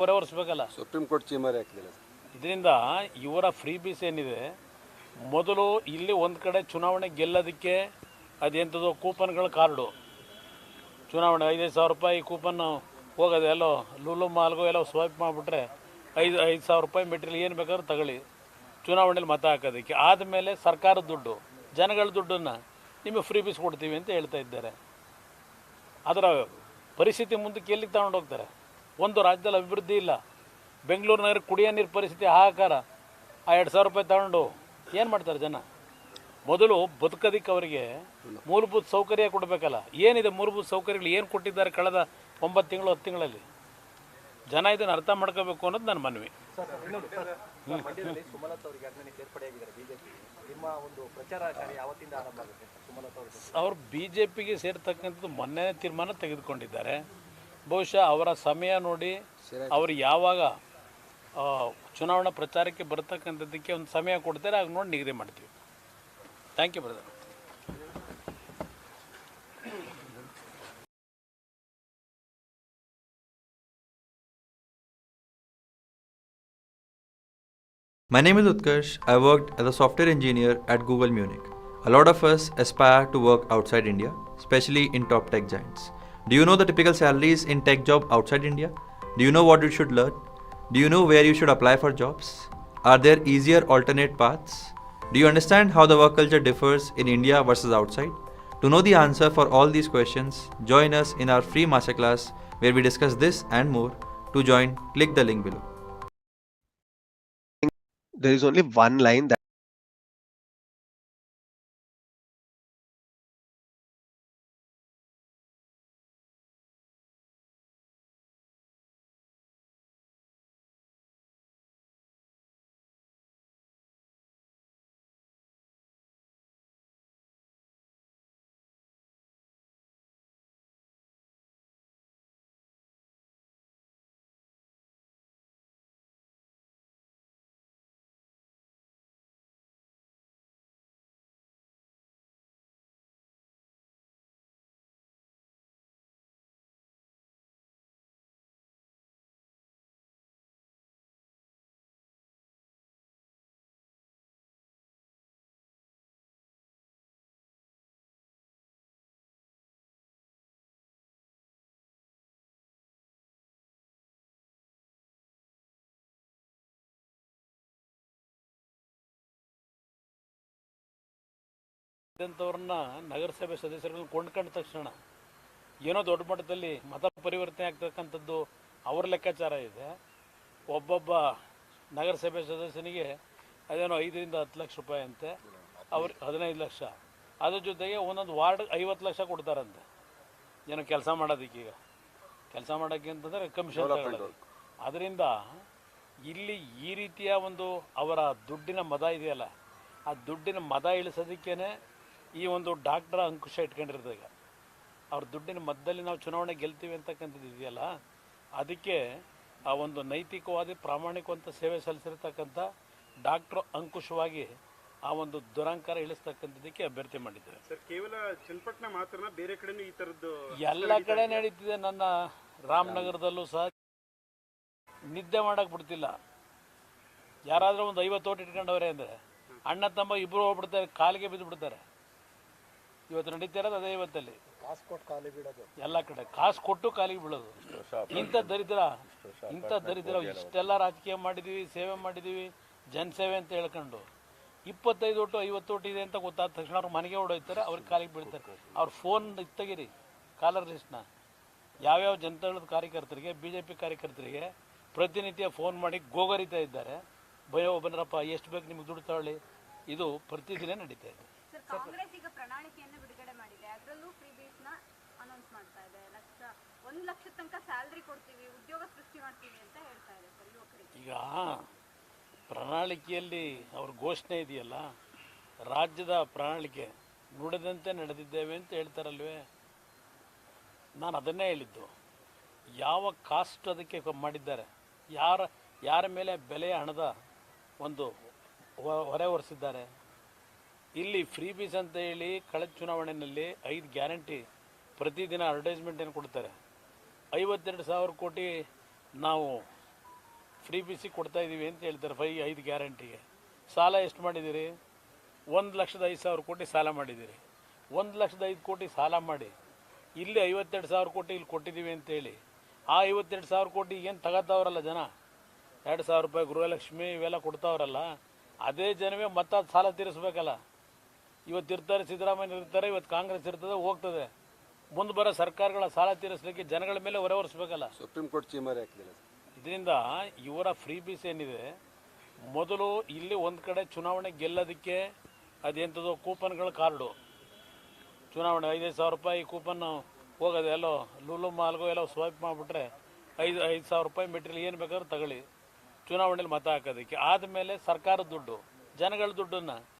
ಹೊರೆ ಒರೆಸ್ಬೇಕಲ್ಲ supreme court ಚೀಮಾರಿ ಹಾಕಿದಿಲ್ಲ ಇದರಿಂದ ಇವರ ಫ್ರೀ ಬೀಸ್ ಏನಿದೆ ಮೊದಲು ಇಲ್ಲಿ ಒಂದು ಕಡೆ ಚುನಾವಣೆ ಗೆಲ್ಲೋದಕ್ಕೆ ಅದೆಂಥದ್ದು ಕೂಪನ್ಗಳ ಕಾರ್ಡು. ಚುನಾವಣೆ ಐದೈದು ಸಾವಿರ ರೂಪಾಯಿ ಕೂಪನ್ ಹೋಗೋದು ಎಲ್ಲೋ ಲೂಲು ಮಾಲ್ಗೋ ಎಲ್ಲೋ ಸ್ವೈಪ್ ಮಾಡಿಬಿಟ್ರೆ ಐದು ಐದು ಸಾವಿರ ರೂಪಾಯಿ ಮೆಟೀರಿಯಲ್ ಏನು ಬೇಕಾದ್ರೂ ತಗೊಳ್ಳಿ. ಚುನಾವಣೆಯಲ್ಲಿ ಮತ ಹಾಕೋದಕ್ಕೆ. ಆದಮೇಲೆ ಸರ್ಕಾರದ ದುಡ್ಡು ಜನಗಳ ದುಡ್ಡನ್ನು ನಿಮಗೆ ಫ್ರೀ ಬೀಸ್ ಕೊಡ್ತೀವಿ ಅಂತ ಹೇಳ್ತಾ ಇದ್ದಾರೆ. ಅದರ ಪರಿಸ್ಥಿತಿ ಮುಂದಕ್ಕೆ ಎಲ್ಲಿಗೆ ತಗೊಂಡು ಹೋಗ್ತಾರೆ ಒಂದು ರಾಜ್ಯದಲ್ಲಿ ಅಭಿವೃದ್ಧಿ ಇಲ್ಲ. ಬೆಂಗಳೂರು ನಗರ ಕುಡಿಯೋ ನೀರು ಪರಿಸ್ಥಿತಿ ಹಾಹಾಕಾರ. ಆ ಎರಡು ಸಾವಿರ ರೂಪಾಯಿ ತಗೊಂಡು ಏನು ಮಾಡ್ತಾರೆ ಜನ? ಮೊದಲು ಬದುಕೋದಕ್ಕೆ ಅವರಿಗೆ ಮೂಲಭೂತ ಸೌಕರ್ಯ ಕೊಡಬೇಕಲ್ಲ. ಏನಿದೆ ಮೂಲಭೂತ ಸೌಕರ್ಯಗಳು? ಏನು ಕೊಟ್ಟಿದ್ದಾರೆ ಕಳೆದ ಒಂಬತ್ತು ತಿಂಗಳು ಹತ್ತು ತಿಂಗಳಲ್ಲಿ? ಜನ ಇದನ್ನು ಅರ್ಥ ಮಾಡ್ಕೋಬೇಕು ಅನ್ನೋದು ನನ್ನ ಮನವಿ. ಅವರು ಬಿ ಜೆ ಪಿಗೆ ಸೇರ್ತಕ್ಕಂಥದ್ದು ಮೊನ್ನೆ ತೀರ್ಮಾನ ತೆಗೆದುಕೊಂಡಿದ್ದಾರೆ. ಬಹುಶಃ ಅವರ ಸಮಯ ನೋಡಿ ಅವರು ಯಾವಾಗ ಚುನಾವಣಾ ಪ್ರಚಾರಕ್ಕೆ ಬರ್ತಕ್ಕಂಥದ್ದಕ್ಕೆ ಒಂದು ಸಮಯ ಕೊಡ್ತಾರೆ ಆಗ ನೋಡಿ ನಿಗದಿ ಮಾಡ್ತೀವಿ thank you brother My name is Utkarsh. I worked as a software engineer at Google Munich. A lot of us aspire to work outside India, especially in top tech giants. Do you know the typical salaries in tech job outside India? Do you know what you should learn? Do you know where you should apply for jobs? Are there easier alternate paths? Do you understand how the work culture differs in India versus outside? To know the answer for all these questions, join us in our free masterclass where we discuss this and more. To join, click the link below. there is only one line that ಇಂಥವ್ರನ್ನ ನಗರಸಭೆ ಸದಸ್ಯರನ್ನು ಕೊಂಡ್ಕೊಂಡ ತಕ್ಷಣ ಏನೋ ದೊಡ್ಡ ಮಟ್ಟದಲ್ಲಿ ಮತ ಪರಿವರ್ತನೆ ಆಗ್ತಕ್ಕಂಥದ್ದು ಅವ್ರ ಲೆಕ್ಕಾಚಾರ ಇದೆ. ಒಬ್ಬೊಬ್ಬ ನಗರಸಭೆ ಸದಸ್ಯನಿಗೆ ಅದೇನೋ ಐದರಿಂದ ಹತ್ತು ಲಕ್ಷ ರೂಪಾಯಿ ಅಂತೆ ಅವ್ರ ಹದಿನೈದು ಲಕ್ಷ. ಅದ್ರ ಜೊತೆಗೆ ಒಂದೊಂದು ವಾರ್ಡ್ ಐವತ್ತು ಲಕ್ಷ ಕೊಡ್ತಾರಂತೆ. ಏನೋ ಕೆಲಸ ಮಾಡೋದಕ್ಕೀಗ ಕೆಲಸ ಮಾಡೋಕ್ಕೆ ಅಂತಂದರೆ ಕಮಿಷನ್ ಅದರಿಂದ ಇಲ್ಲಿ ಈ ರೀತಿಯ ಒಂದು ಅವರ ದುಡ್ಡಿನ ಮದ ಇದೆಯಲ್ಲ ಆ ದುಡ್ಡಿನ ಮದ ಇಳಿಸೋದಕ್ಕೇ ಈ ಒಂದು ಡಾಕ್ಟ್ರ ಅಂಕುಶ ಇಟ್ಕೊಂಡಿರ್ತದೆ ಈಗ. ಅವ್ರ ದುಡ್ಡಿನ ಮಧ್ಯದಲ್ಲಿ ನಾವು ಚುನಾವಣೆ ಗೆಲ್ತೀವಿ ಅಂತಕ್ಕಂಥದ್ದು ಇದೆಯಲ್ಲ ಅದಕ್ಕೆ ಆ ಒಂದು ನೈತಿಕವಾದ ಪ್ರಾಮಾಣಿಕವಂತ ಸೇವೆ ಸಲ್ಲಿಸಿರ್ತಕ್ಕಂಥ ಡಾಕ್ಟ್ರು ಅಂಕುಶವಾಗಿ ಆ ಒಂದು ದುರಂಕಾರ ಇಳಿಸ್ತಕ್ಕಂಥದ್ದಕ್ಕೆ ಅಭ್ಯರ್ಥಿ ಮಾಡಿದ್ದಾರೆ. ಸರ್ ಕೇವಲ ಚನ್ನಪಟ್ಟಣ ಮಾತ್ರ ಬೇರೆ ಕಡೆನೂ ಈ ತರದ್ದು ಎಲ್ಲ ಕಡೆ ನಡೀತಿದೆ ನನ್ನ ರಾಮನಗರದಲ್ಲೂ ಸಹ. ನಿದ್ದೆ ಮಾಡಕ್ ಬಿಡ್ತಿಲ್ಲ. ಯಾರಾದ್ರೂ ಒಂದು ಐವತ್ತು ಓಟ್ ಇಟ್ಕೊಂಡವ್ರೆ ಅಂದ್ರೆ ಅಣ್ಣ ತಮ್ಮ ಇಬ್ರು ಹೋಗ್ಬಿಡ್ತಾರೆ ಕಾಲಿಗೆ ಬಿದ್ದು ಬಿಡ್ತಾರೆ ಇವತ್ತು ನಡೀತಾ ಇರೋದು ಅದೇ ಇವತ್ತಲ್ಲಿ. ಕಾಸು ಕೊಟ್ಟು ಖಾಲಿ ಬಿಡೋದು ಎಲ್ಲ ಕಡೆ ಕಾಸು ಕೊಟ್ಟು ಕಾಲಿಗೆ ಬೀಳೋದು. ಇಂಥ ದರಿದ್ರ ಇಂಥ ದರಿದ್ರ ಇಷ್ಟೆಲ್ಲ ರಾಜಕೀಯ ಮಾಡಿದೀವಿ ಸೇವೆ ಮಾಡಿದೀವಿ ಜನಸೇವೆ ಅಂತ ಹೇಳ್ಕೊಂಡು ಇಪ್ಪತ್ತೈದು ಒಟ್ಟು ಐವತ್ತು ಒಟ್ಟು ಇದೆ ಅಂತ ಗೊತ್ತಾದ ತಕ್ಷಣ ಅವ್ರು ಮನೆಗೆ ಓಡೋಯ್ತಾರೆ ಅವ್ರಿಗೆ ಕಾಲಿಗೆ ಬೀಳ್ತಾರೆ. ಅವ್ರ ಫೋನ್ ಇತ್ತಗಿರಿ ಕಾಲರ್ ಲಿಸ್ಟ್ನ. ಯಾವ್ಯಾವ ಜನತಾದಳದ ಕಾರ್ಯಕರ್ತರಿಗೆ ಬಿ ಜೆ ಪಿ ಕಾರ್ಯಕರ್ತರಿಗೆ ಪ್ರತಿನಿತ್ಯ ಫೋನ್ ಮಾಡಿ ಗೋಗರಿತಾ ಇದ್ದಾರೆ. ಭಯ ಬನ್ನರಪ್ಪ ಎಷ್ಟು ಬೇಕು ನಿಮ್ಗೆ ದುಡ್ಡು ತಗೊಳ್ಳಿ. ಇದು ಪ್ರತಿದಿನ ನಡೀತಾ ಇದೆ ಸರ್ ಕಾಂಗ್ರೆಸ್ ಈಗ ಪ್ರಣಾಳಿಕೆಯನ್ನು ಬಿಡುಗಡೆ ಮಾಡಿದೆ ಅದರಲ್ಲೂ ಫ್ರೀ ಬೇಸ್ನ ಅನೌನ್ಸ್ ಮಾಡ್ತಾ ಇದೆ ಲಕ್ಷ ಒಂದ್ ಲಕ್ಷ ತನಕ ಸ್ಯಾಲ್ರಿ ಕೊಡ್ತೀವಿ ಉದ್ಯೋಗ ಸೃಷ್ಟಿ ಮಾಡ್ತೀವಿ ಅಂತ ಹೇಳ್ತಾ ಇದೆ ಸರ್ ಯುವಕರಿಗೆ ಈಗ ಪ್ರಣಾಳಿಕೆಯಲ್ಲಿ ಅವ್ರ ಘೋಷಣೆ ಇದೆಯಲ್ಲ, ರಾಜ್ಯದ ಪ್ರಣಾಳಿಕೆ ನುಡಿದಂತೆ ನಡೆದಿದ್ದೇವೆ ಅಂತ ಹೇಳ್ತಾರಲ್ವೇ? ನಾನು ಅದನ್ನೇ ಹೇಳಿದ್ದು. ಯಾವ ಕಾಸ್ಟ್ ಅದಕ್ಕೆ ಮಾಡಿದ್ದಾರೆ? ಯಾರ ಯಾರ ಮೇಲೆ ಬೆಲೆಯ ಹಣದ ಒಂದು ಹೊರೆ ಹೊರಿಸಿದ್ದಾರೆ ಇಲ್ಲಿ ಫ್ರೀ ಬೀಸ್ ಅಂತ ಹೇಳಿ ಕಳೆದ ಚುನಾವಣೆಯಲ್ಲಿ ಐದು ಗ್ಯಾರಂಟಿ ಪ್ರತಿದಿನ ಅಡ್ವರ್ಟೈಸ್ಮೆಂಟ್ ಏನು ಕೊಡ್ತಾರೆ. ಐವತ್ತೆರಡು ಸಾವಿರ ಕೋಟಿ ನಾವು ಫ್ರೀ ಬಿ ಸಿ ಕೊಡ್ತಾ ಇದ್ದೀವಿ ಅಂತ ಹೇಳ್ತಾರೆ, ಫೈ, ಐದು ಗ್ಯಾರಂಟಿಗೆ ಸಾಲ ಎಷ್ಟು ಮಾಡಿದ್ದೀರಿ? ಒಂದು ಲಕ್ಷದ ಐದು ಸಾವಿರ ಕೋಟಿ ಸಾಲ ಮಾಡಿದ್ದೀರಿ. ಒಂದು ಲಕ್ಷದ ಐದು ಕೋಟಿ ಸಾಲ ಮಾಡಿ, ಇಲ್ಲಿ ಐವತ್ತೆರಡು ಸಾವಿರ ಕೋಟಿ ಇಲ್ಲಿ ಕೊಟ್ಟಿದ್ದೀವಿ ಅಂತೇಳಿ ಆ ಐವತ್ತೆರಡು ಸಾವಿರ ಕೋಟಿ ಏನು ತಗೋತಾವ್ರಲ್ಲ ಜನ? ಎರಡು ಸಾವಿರ ರೂಪಾಯಿ ಗೃಹಲಕ್ಷ್ಮಿ ಇವೆಲ್ಲ ಕೊಡ್ತಾವ್ರಲ್ಲ, ಅದೇ ಜನವೇ ಮತ್ತೆ ಸಾಲ ತೀರಿಸ್ಬೇಕಲ್ಲ. ಇವತ್ತು ಇರ್ತಾರೆ, ಸಿದ್ದರಾಮಯ್ಯ ಇರ್ತಾರೆ, ಇವತ್ತು ಕಾಂಗ್ರೆಸ್ ಇರ್ತದೆ, ಹೋಗ್ತದೆ. ಮುಂದೆ ಬರೋ ಸರ್ಕಾರಗಳ ಸಾಲ ತೀರಿಸಲಿಕ್ಕೆ ಜನಗಳ ಮೇಲೆ ಹೊರೆ ಹೊರಿಸ್ಬೇಕಲ್ಲ ಸುಪ್ರೀಂ ಕೋರ್ಟ್ ಚೀಮಾರಿ ಹಾಕಿದಿಲ್ಲ ಇದರಿಂದ ಇವರ ಫ್ರೀ ಬೀಸ್ ಏನಿದೆ, ಮೊದಲು ಇಲ್ಲಿ ಒಂದು ಕಡೆ ಚುನಾವಣೆ ಗೆಲ್ಲೋದಕ್ಕೆ ಅದೆಂಥದ್ದು ಕೂಪನ್ಗಳ ಕಾರ್ಡು. ಚುನಾವಣೆ ಐದೈದು ಸಾವಿರ ರೂಪಾಯಿ ಕೂಪನ್ ಹೋಗೋದು, ಎಲ್ಲೋ ಲೂಲು ಮಾಲ್ಗೋ ಎಲ್ಲೋ ಸ್ವೈಪ್ ಮಾಡಿಬಿಟ್ರೆ ಐದು ಐದು ಸಾವಿರ ರೂಪಾಯಿ ಮೆಟೀರಿಯಲ್ ಏನು ಬೇಕಾದ್ರೂ ತಗೊಳ್ಳಿ. ಚುನಾವಣೆಯಲ್ಲಿ ಮತ ಹಾಕೋದಕ್ಕೆ. ಆದಮೇಲೆ ಸರ್ಕಾರದ ದುಡ್ಡು, ಜನಗಳ ದುಡ್ಡನ್ನು.